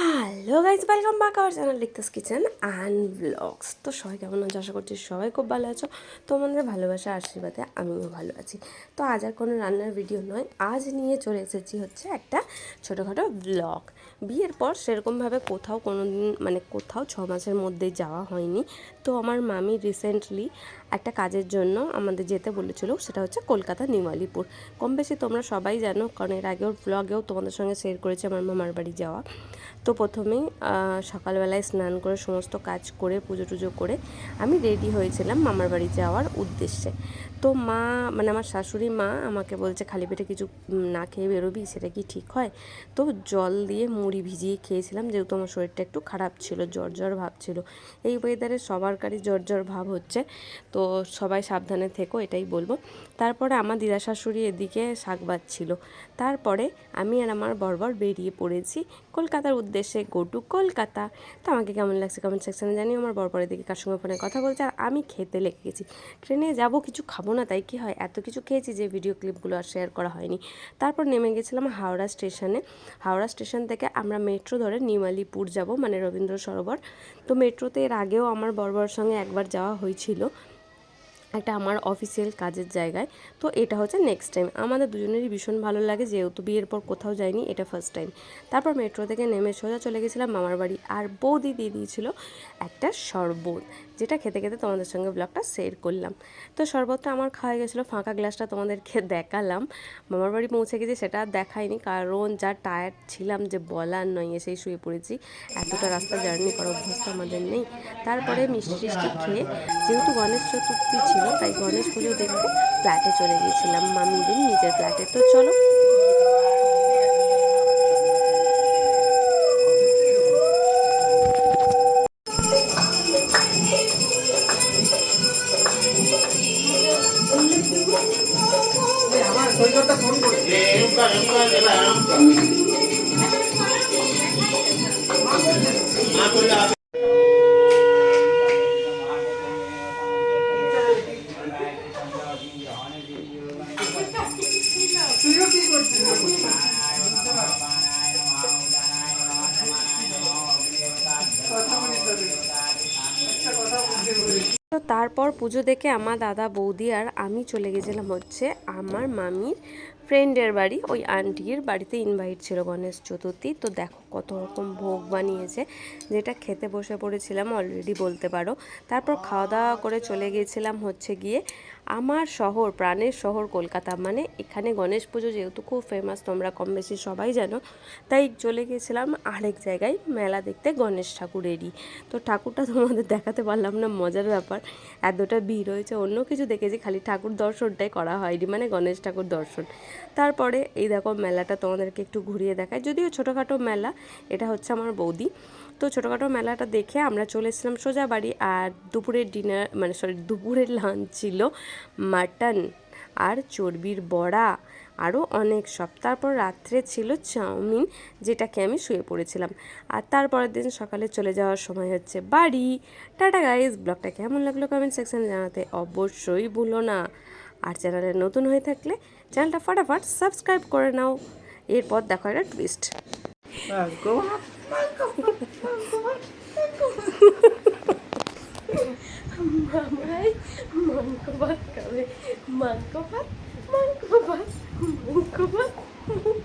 Hello guys welcome back our channel Likhtas kitchen and blogs তো সবাই কেমন আছো? আশা করছি সবাই খুব ভালো আছো। তোমাদের ভালোবাসা, আশীর্বাদে আমিও ভালো আছি। তো আজ আর কোনো রান্নার ভিডিও নয়। আজ নিয়ে চলে এসেছি হচ্ছে একটা ছোটোখাটো ব্লগ বিয়ের পর সেরকমভাবে কোথাও কোনো দিন মানে কোথাও ছ মাসের মধ্যে যাওয়া হয়নি। তো আমার মামি রিসেন্টলি একটা কাজের জন্য আমাদের যেতে বলেছিল, সেটা হচ্ছে কলকাতা নিমালিপুর কম বেশি তোমরা সবাই জানো, কারণ এর আগেও ব্লগেও তোমাদের সঙ্গে শেয়ার করেছি আমার মামার বাড়ি যাওয়া। তো প্রথমেই সকালবেলায় স্নান করে সমস্ত কাজ করে, পুজো টুজো করে আমি রেডি হয়েছিলাম মামার বাড়ি যাওয়ার উদ্দেশ্যে। তো মা মানে আমার শাশুড়ি মা আমাকে বলছে, খালি পেটে কিছু না খেয়ে বেরোবি, সেটা কি ঠিক হয়? তো জল দিয়ে মুড়ি ভিজিয়ে খেয়েছিলাম, যেহেতু আমার শরীরটা একটু খারাপ ছিল, জ্বর জ্বর ভাব ছিল। এই ওয়েদারে সবারকারই জ্বর জ্বর ভাব হচ্ছে। তো সবাই সাবধানে থেকো, এটাই বলব। তারপরে আমার দিদা শাশুড়ি এদিকে শাক বাজছিল তারপরে আমি আর আমার বরবর বেরিয়ে পড়েছি কলকাতার উদ্দেশ্যে। Go to Kolkata. তো আমাকে কেমন লাগছে কমেন্ট সেকশানে জানিও। আমার বরপরের দিকে কার সঙ্গে ফোনে কথা বলছে। আর আমি খেতে লেগে গেছি। ট্রেনে যাব, কিছু খাব না, তাই কি হয়? এত কিছু খেয়েছি যে ভিডিও ক্লিপগুলো আর শেয়ার করা হয়নি। তারপর নেমে গেছিলাম হাওড়া স্টেশনে। হাওড়া স্টেশন থেকে আমরা মেট্রো ধরে নিমালিপুর যাব মানে রবীন্দ্র সরোবর। তো মেট্রোতে এর আগেও আমার বরবর সঙ্গে একবার যাওয়া হয়েছিল। একটা আমার অফিসিয়াল কাজের জায়গায়। তো এটা হচ্ছে নেক্সট টাইম আমাদের দুজনেরই ভীষণ ভালো লাগে, যেহেতু বিয়ের পর কোথাও যায়নি এটা ফার্স্ট টাইম তারপর মেট্রো থেকে নেমে সোজা চলে গেছিলাম মামার বাড়ি। আর বৌদি দিয়ে দিয়েছিল একটা শরবত। যেটা খেতে খেতে তোমাদের সঙ্গে ব্লগটা শেয়ার করলাম। তো শরবতটা আমার খাওয়া গেছিল, ফাঁকা গ্লাসটা তোমাদেরকে দেখালাম। মামার বাড়ি পৌঁছে গেছি, সেটা আর দেখাইনি, কারণ যা টায়ার্ড ছিলাম যে বলার নয় এসেই শুয়ে পড়েছি। এতটা রাস্তা জার্নি করার অভ্যস্ত আমাদের নেই। তারপরে মিষ্টি টিষ্টি খেয়ে, যেহেতু গণেশ চতুর্থী ছিল, তাই গণেশ পুজো দেখতে ফ্ল্যাটে চলে গিয়েছিলাম মামিদের নিজের ফ্ল্যাটে তো চলো তো তারপর পুজো দেখে আমার দাদা বৌদি আর আমি চলে গেছিলাম হচ্ছে আমার মামির ফ্রেন্ডের বাড়ি, ওই আন্টির বাড়িতে ইনভাইট ছিল গণেশ চতুর্থী। তো দেখো কত রকম ভোগ বানিয়েছে, যেটা খেতে বসে পড়েছিলাম অলরেডি বলতে পারো। তারপর খাওয়া দাওয়া করে চলে গিয়েছিলাম হচ্ছে গিয়ে আমার শহর, প্রাণের শহর কলকাতা। মানে এখানে গণেশ পুজো যেহেতু খুব ফেমাস তোমরা কম বেশি সবাই জানো। তাই চলে গিয়েছিলাম আরেক জায়গায়, মেলা দেখতে গণেশ ঠাকুরেরই। তো ঠাকুরটা তোমাদের দেখাতে পারলাম না, মজার ব্যাপার। এতটা ভিড় হয়েছে, অন্য কিছু দেখেছি, খালি ঠাকুর দর্শনটাই করা হয়নি মানে গণেশ ঠাকুর দর্শন। তারপরে এই দেখো মেলাটা তোমাদেরকে একটু ঘুরিয়ে দেখায় যদিও ছোটোখাটো মেলা, এটা হচ্ছে আমার বৌদি। তো ছোটোখাটো মেলাটা দেখে আমরা চলে এসেছিলাম সোজা বাড়ি আর দুপুরের ডিনার মানে সরি দুপুরের লাঞ্চ ছিল মাটন আর চর্বির বড়া আরও অনেক সব। তারপর রাত্রে ছিল চাউমিন, যেটাকে আমি শুয়ে পড়েছিলাম। আর তারপরের দিন সকালে চলে যাওয়ার সময় হচ্ছে বাড়ি। টাটা গাইজ ব্লগটা কেমন লাগল কমেন্ট সেকশানে জানাতে অবশ্যই ভুলো না। আর চ্যানেলে নতুন হয়ে থাকলে চ্যানেলটা ফটাফট সাবস্ক্রাইব করে নাও। এরপর দেখো একটা টুইস্ট ভাত ভাত ভাত ভাত।